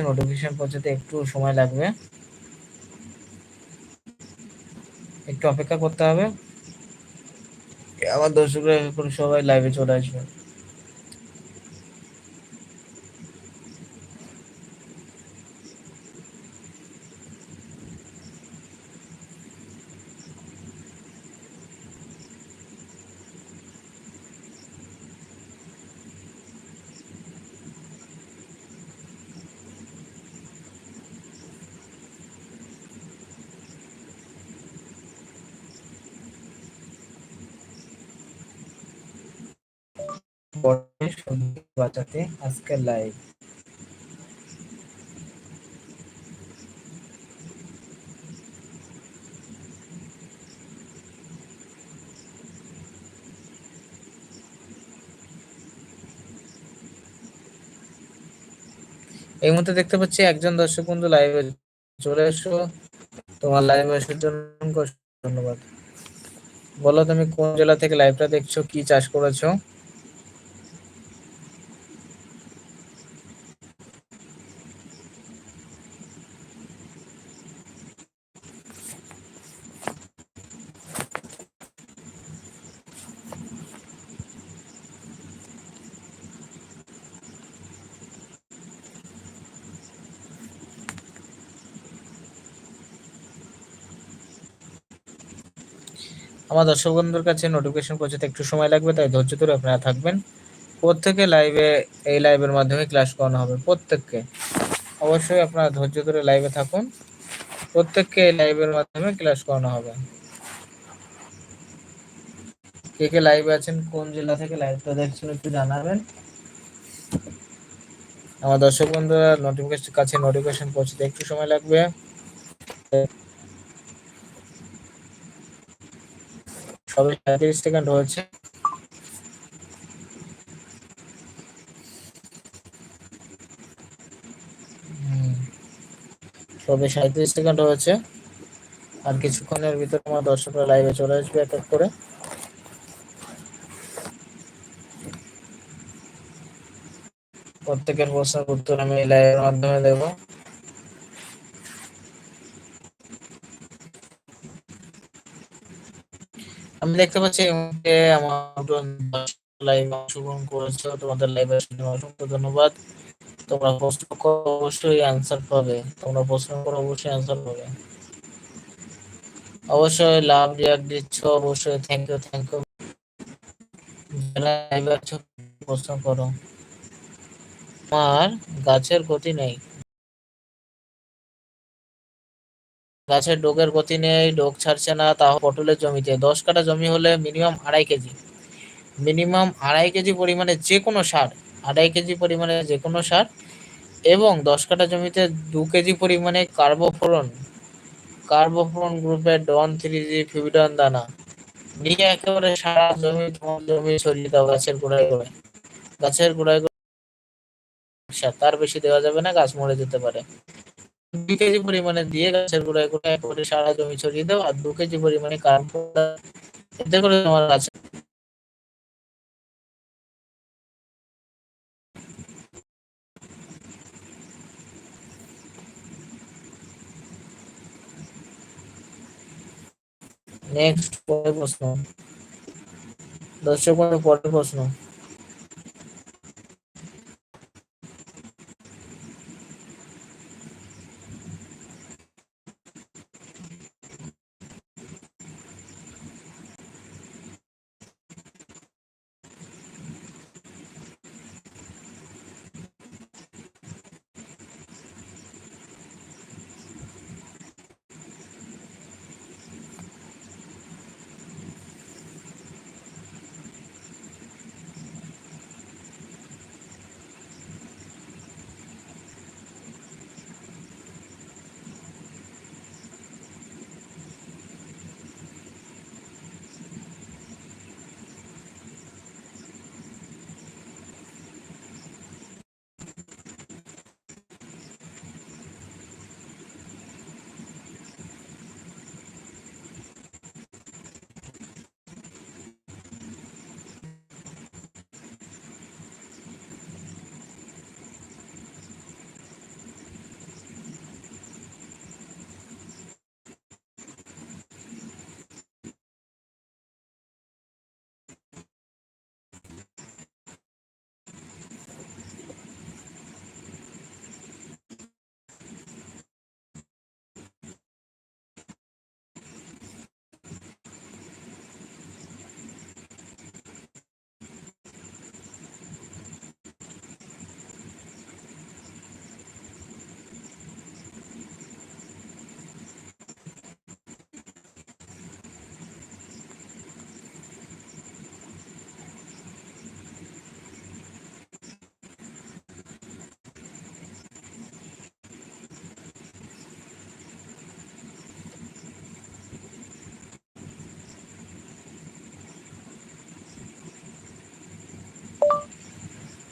Notification পৌঁছাতে একটু সময় লাগবে। একটু অপেক্ষা করতে হবে। আমার দর্শকরা এখন সবাই লাইভে চলে আসবে। পরে সংগীত বাঁচাতে আজকের লাইভ এই মুহূর্তে দেখতে পাচ্ছি একজন দর্শক বন্ধু লাইভে চলে এসো। তোমার লাইভে আসার জন্য ধন্যবাদ। বলো তুমি কোন জেলা থেকে লাইভটা দেখছ, কি চাষ করেছ? আমার দর্শক বন্ধুর কাছে নোটিফিকেশন পৌঁছাতে একটু সময় লাগবে, তাই ধৈর্য ধরে আপনারা থাকবেন। প্রত্যেকে লাইভে এই লাইভের মাধ্যমে ক্লাস করানো হবে, প্রত্যেককে। অবশ্যই আপনারা ধৈর্য ধরে লাইভে থাকুন, প্রত্যেককে এই লাইভের মাধ্যমে ক্লাস করানো হবে। কে কে লাইভে আছেন, কোন জেলা থেকে লাইভটা দেখছেন একটু জানাবেন। আমার দর্শক বন্ধুরা নোটিফিকেশন কাছে নোটিফিকেশন পৌঁছতে একটু সময় লাগবে। সবে সাঁত্রিশ সেকেন্ড হয়েছে। সবে সাঁত্রিশ সেকেন্ড হয়েছে। আর কিছুক্ষণের ভিতরে আমার দর্শকরা লাইভে চলে আসবে এক এক করে। প্রত্যেকের প্রশ্নের উত্তর আমি লাইভের মাধ্যমে দেবো। আমি দেখতে পাচ্ছি লাইভ অংশগ্রহণ করেছ, তোমাদের লাইভে অসংখ্য ধন্যবাদ। তোমরা প্রশ্ন করো, অবশ্যই অ্যান্সার পাবে। তোমরা প্রশ্ন করো, অবশ্যই অ্যান্সার পাবে। অবশ্যই লাভ রিয়াক্ট দিচ্ছ, অবশ্যই থ্যাংক ইউ থ্যাংক ইউ লাইভে আছো, প্রশ্ন করো। আমার গাছের ক্ষতি নেই। গাছের ডোগের গতি নেই, ডোগ ছাড়ছে না, তাও পটলের জমিতে। দশ কাটা জমি হলে মিনিমাম আড়াই কেজি। মিনিমাম আড়াই কেজি পরিমাণে যে কোনো সার, আড়াই কেজি পরিমাণে যে কোনো সার এবং দশ কাটা জমিতে দু কেজি পরিমাণে কার্বোফোরন কার্বোফোরন গ্রুপের ডন, থ্রি জি ফিবিডন দানা। নিয়ে একেবারে সারা জমি জমি ছড়িয়ে দাও গাছের গোড়ায় গোড়ায়। গাছের গোড়ায় গোড়ায় তার বেশি দেওয়া যাবে না, গাছ মরে যেতে পারে। দুই কেজি পরিমাণে দিয়ে গাছের গোড়ায় গোড়ায় করে সারা জমি ছড়িয়ে দাও আর দু কেজি পরিমাণে কার্বন এতে করে তোমার গাছ নেক্সট পরের প্রশ্ন। দর্শক পরের প্রশ্ন।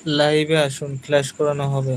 লাইভে আসুন ক্লাস করানো হবে।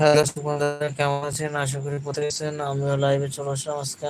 হ্যালো কেমন আছেন? আশা করি কোথায় আছেন। আমিও লাইভে চলে আসলাম আজকে।